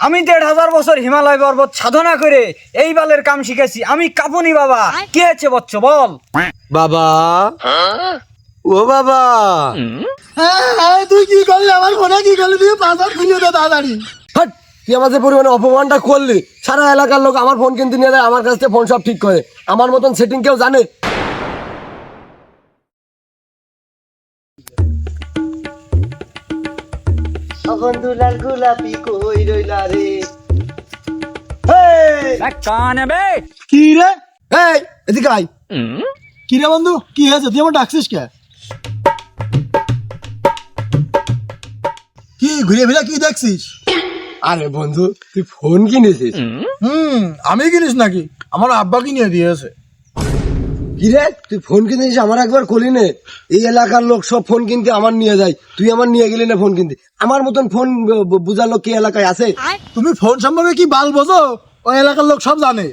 আমি দেড় হাজার বছর হিমালয় পর্বত সাধনা করে এই বালের কাম শিখেছি। আমি কাপুনি বাবা। কে আছে বচ্চ? বল। বাবা। ও বাবা। হ্যাঁ তুই কি করলি? আমার ফোনে কি করলি? তুই পাসওয়ার্ড খুলে দে তাড়াতাড়ি। তুই আমাদের পরিমাণে অপমানটা করলি। সারা এলাকার লোক আমার ফোন কিনতে নিয়ে যায় আমার কাছ থেকে ফোন সব ঠিক করে। আমার মতন সেটিং কেউ জানে? বন্ধুলাল গোলাপি কই রইলা রে? কি রে? এই এদিকে আয়। কি রে বন্ধু? কি হয়েছে? তুই আমার ডাকছিস কে? কি ঘুরে ফিরে কি দেখছিস? আরে বন্ধু তুই ফোন কিনেছিস? হুম আমি কিনিস নাকি? আমার আব্বা কিনে দিয়েছে। কি রে তুই ফোন কিনেছিস আমার একবার কলি নে। এই এলাকার লোক সব ফোন কিনতে আমার নিয়ে যায়। তুই আমার নিয়ে গেলি না ফোন কিনতে। আমার মতন ফোন বুঝার লোক কি এলাকায় আছে? তুমি ফোন সম্পর্কে কি বাল বোঝো? ওই এলাকার লোক সব জানে।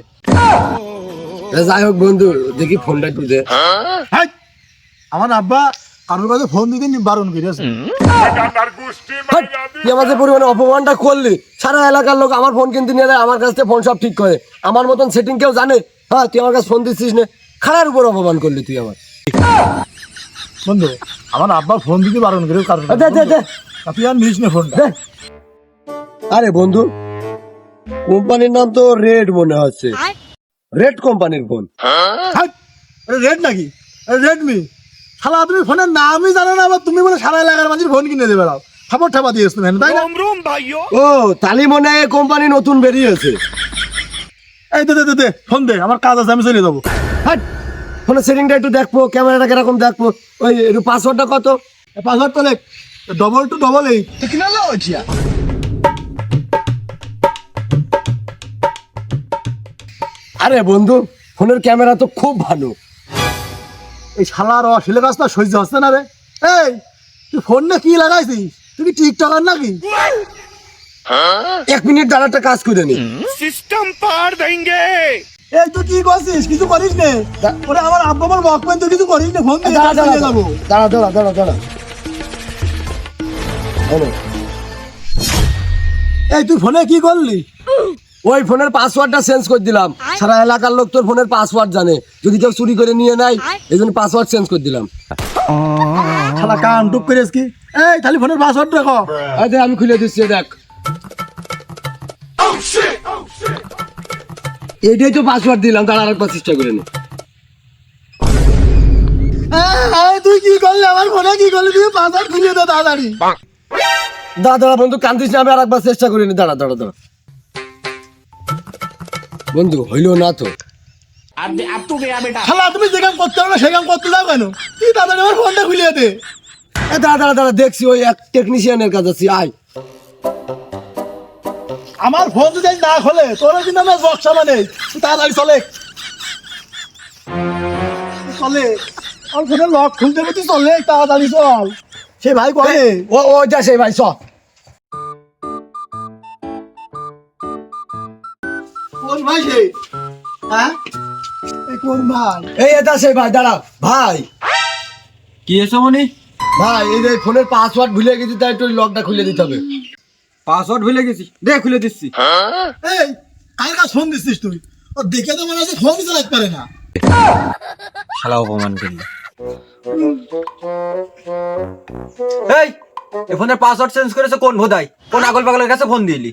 যাই হোক বন্ধু দেখি ফোনটা একটু দে আমার আব্বা কারোর কাছে ফোন দিতে বারণ করেছে তুই আমাদের পরিমাণে অপমানটা করলি সারা এলাকার লোক আমার ফোন কিনতে নিয়ে যায় আমার কাছ থেকে ফোন সব ঠিক করে। আমার মতন সেটিং কেউ জানে? হ্যাঁ তুই আমার কাছে ফোন দিচ্ছিস না। খারার উপর অপমান করলি তুই আমার বন্ধু আমার আব্বা ফোন দিতে বারণ করে কারণ দে, দে, দে। তুই আর নিস না ফোনটা দে। আরে বন্ধু কোম্পানির নাম তো রেড মনে হচ্ছে। রেড কোম্পানির ফোন রেড নাকি? রেডমি। শালা তুমি ফোনের নামই জানো না আবার তুমি বলে সারা এলাকার মানুষের ফোন কিনে দেবে দাও খাবার ঠাবা দিয়েছ তুমি তাই না? ও তালি মনে হয় কোম্পানি নতুন বেরিয়েছে। এই দে দে দে দে ফোন দে আমার কাজ আছে আমি চলে যাব। হাট ফোনের সেটিংটা একটু দেখব ক্যামেরাটা কীরকম দেখব। ওই একটু পাসওয়ার্ডটা কত? পাসওয়ার্ড তো লেখ। ডবল টু ডবল এইট কিনা আরে বন্ধু ফোনের ক্যামেরা তো খুব ভালো। এই শালার অশ্লীল কাজ না সহ্য হচ্ছে না রে। এই তুই ফোন না কি লাগাইছিস? তুমি টিকটকার নাকি? এক মিনিট দাঁড়াটা কাজ করে নি। এই তুই কি করছিস? কিছু করিস নে। ওরে আমার আব্বা আমার বকবেন তুই কিছু করিস না ফোন দিয়ে দাঁড়া দাঁড়া চলে যাব। দাঁড়া দাঁড়া দাঁড়া দাঁড়া। হ্যালো। এই তুই ফোনে কি করলি? ওই ফোনের পাসওয়ার্ডটা চেঞ্জ করে দিলাম। সারা এলাকার লোক তোর ফোনের পাসওয়ার্ড জানে। যদি কেউ চুরি করে নিয়ে নেয় এই জন্য পাসওয়ার্ড চেঞ্জ করে দিলাম। শালা কান টুক করিস কি? এই তাহলে ফোনের পাসওয়ার্ড রাখো। আমি খুলে দিচ্ছি দেখ। এইটাই তো পাসওয়ার্ড দিলাম তার আরেকবার চেষ্টা করে নে। তুই কি করলি? আমার ফোনে কি করলি? তুই পাসওয়ার্ড খুলে দে তাড়াতাড়ি। দাঁড়া দাঁড়া বন্ধু কান্দিস না আমি আরেকবার চেষ্টা করে নি। দাঁড়া দাঁড়া দাঁড়া। বন্ধু হইল না তো। শালা তুমি যে কাম করতে হবে সে কাম করতে যাও কেন? তুই তাড়াতাড়ি আমার ফোনটা খুলিয়ে দে। এ দাঁড়া দাঁড়া দাঁড়া দেখছি ওই এক টেকনিশিয়ানের কাছে আছি আয়। আমার ফোন যদি না খোলে তোর কিন্তু আমার বক্সা মানে তাড়াতাড়ি চলে। চলে। ফোনে লক খুলতে চলে তাড়াতাড়ি চল। সে ভাই করে ও ও যা সেই ভাই চ। কোন ভাই সে? হ্যাঁ? এই কোন ভাই? এই এটা সেই ভাই ভাই। কি এসো মনি? ভাই এই ফোনের পাসওয়ার্ড ভুলে গেছি তাই একটু লকটা খুলে দিতে হবে। পাসওয়ার্ড ভুলে গেছি দে খুলে দিচ্ছি এই কার কাজ ফোন দিছিস তুই ও দেখে তো মনে হচ্ছে ফোন চালাতে পারে না শালা অপমান করলি এই এ ফোনের পাসওয়ার্ড চেঞ্জ করেছে কোন ভোদাই কোন আগল পাগলের কাছে ফোন দিলি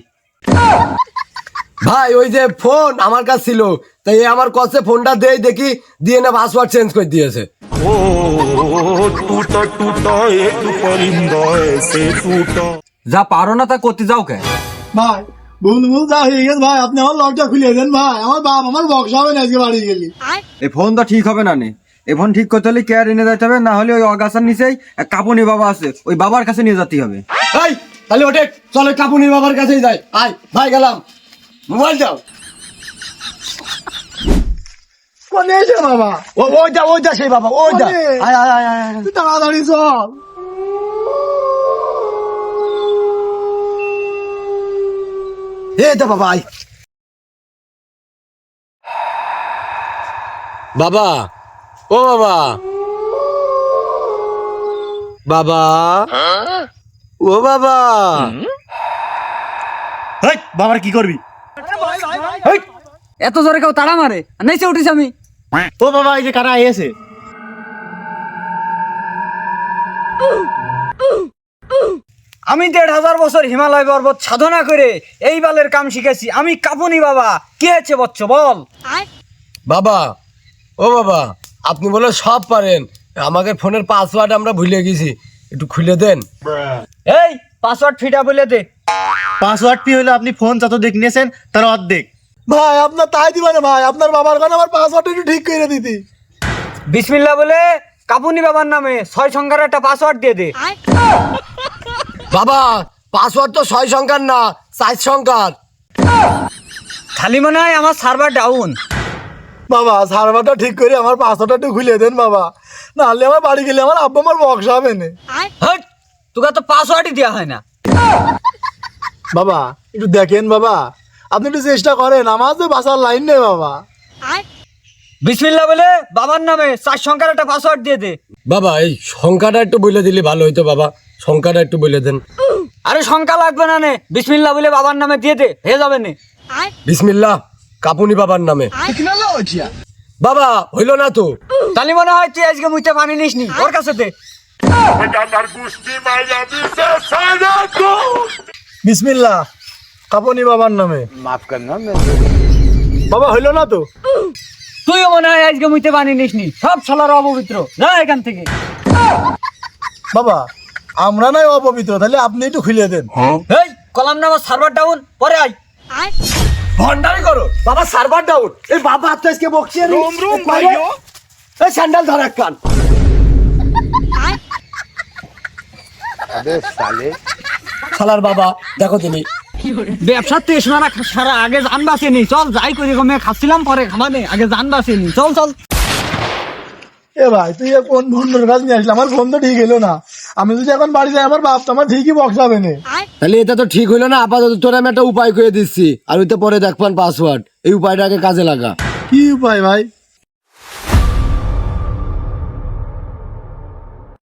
ভাই ওই যে ফোন আমার কাছে ছিল তাই আমার কাছে ফোনটা দেই দেখি দিয়ে না পাসওয়ার্ড চেঞ্জ করে দিয়েছে ও টুটা টুটা এক পরিন্দা সে টুটা যা পারো না তা করতে যাও কে? ভাই ভুল ভুল যা হয়ে গেছে ভাই আপনি আমার লকটা খুলে দেন ভাই। আমার বাপ আমার বক্সা হবে না আজকে বাড়ি গেলি। এই ফোন তো ঠিক হবে না নে। এই ফোন ঠিক করতে হলে কেয়ার এনে যেতে হবে না হলে ওই অগাছার নিচেই কাপুনি বাবা আছে ওই বাবার কাছে নিয়ে যেতে হবে। এই তাহলে ওঠে চলে কাপুনির বাবার কাছেই যাই। আয় ভাই গেলাম। মোবাইল যাও কোনে বাবা? ও ওই যা ওই যা সেই বাবা ওই যা। ওরে। আয় আয় আয় আয়, আয়। তুই তাড়াতাড়ি চল। এই তো বাবা বাবা ও বাবা। বাবা ও বাবা। হেই, বাবার কি করবি? হেই, এত জোরে কেউ তাড়া মারে নিচে উঠিস আমি। ও বাবা এই যে কারা এসে আমি দেড় হাজার বছর হিমালয় পর্বত সাধনা করে এই বালের কাম শিখেছি। আমি কাপুনি বাবা। কি আছে বচ্চ বল। বাবা ও বাবা আপনি বলে সব পারেন। আমাকে ফোনের পাসওয়ার্ড আমরা ভুলে গেছি। একটু খুলে দেন। এই পাসওয়ার্ড ফিটা বলে দে। পাসওয়ার্ড কি হলো? আপনি ফোন যত দেখ নিয়েছেন তার অর্ধেক। ভাই আপনার তাই দিবা না ভাই। আপনার বাবার কাছে আমার পাসওয়ার্ড একটু ঠিক করে দিতি। বিসমিল্লা বলে কাপুনি বাবার নামে ছয় সংখ্যার একটা পাসওয়ার্ড দিয়ে দে। বাবা পাসওয়ার্ড তো ছয় সংখ্যার না চার সংখ্যার। খালি মনে হয় আমার সার্ভার ডাউন বাবা সার্ভারটা ঠিক করে আমার পাসওয়ার্ডটা একটু খুলে দেন বাবা। নাহলে আমার বাড়ি গেলে আমার আব্বা আমার বক্স হবে না। হট তোকে তো পাসওয়ার্ডই দেওয়া হয় না। বাবা একটু দেখেন বাবা। আপনি একটু চেষ্টা করেন আমার যে বাসার লাইন নেই বাবা। বিসমিল্লা বলে বাবার নামে চার সংখ্যার একটা পাসওয়ার্ড দিয়ে দে। বাবা এই সংখ্যাটা একটু বলে দিলে ভালো হইতো বাবা। সংখ্যাটা একটু বলে দেন। আরে সংখ্যা লাগবে না নে। বিসমিল্লা বলে বাবার নামে দিয়ে দে হয়ে যাবে নে। বিসমিল্লাহ কাপুনি বাবার নামে। বাবা হইল না তো? তাহলে মনে হয় তুই আজকে মুইতে পানি নিস নি ওর কাছে দে। আমার গোষ্ঠী মাইরা দিছে সারা গো বিসমিল্লা কাপনি বাবার নামে। মাফ করনা বাবা হইল না তো? তুইও মনে হয় আজকে মুইতে পানি নিস নি সব শালার অপবিত্র। যা এখান থেকে। বাবা আমরা নাই অপবিত্র তাহলে আপনি একটু খুলে দেন। এই কলাম নামা সার্ভার ডাউন পরে আয়। ভন্ডারি করো বাবা সার্ভার ডাউন। এই বাবা তো আজকে বকছি রুম রুম ভাইও এই স্যান্ডেল ধর কান। শালার বাবা দেখো তুমি। ব্যবসার তো এসে না সারা আগে জান বাসেনি চল যাই করি কমে খাচ্ছিলাম পরে খামানে আগে জান বাসেনি চল চল। এ ভাই তুই কোন বন্ধুর কাছে নিয়ে আসলি আমার ফোন তো ঠিক এলো না। আমি যদি এখন বাড়ি যাই আমার বাপ তো আমার ঠিকই বক্স হবে না। তাহলে এটা তো ঠিক হইল না আপাতত তোর আমি একটা উপায় করে দিচ্ছি। আর ওইটা পরে দেখবান পাসওয়ার্ড এই উপায়টাকে কাজে লাগা। কি উপায় ভাই?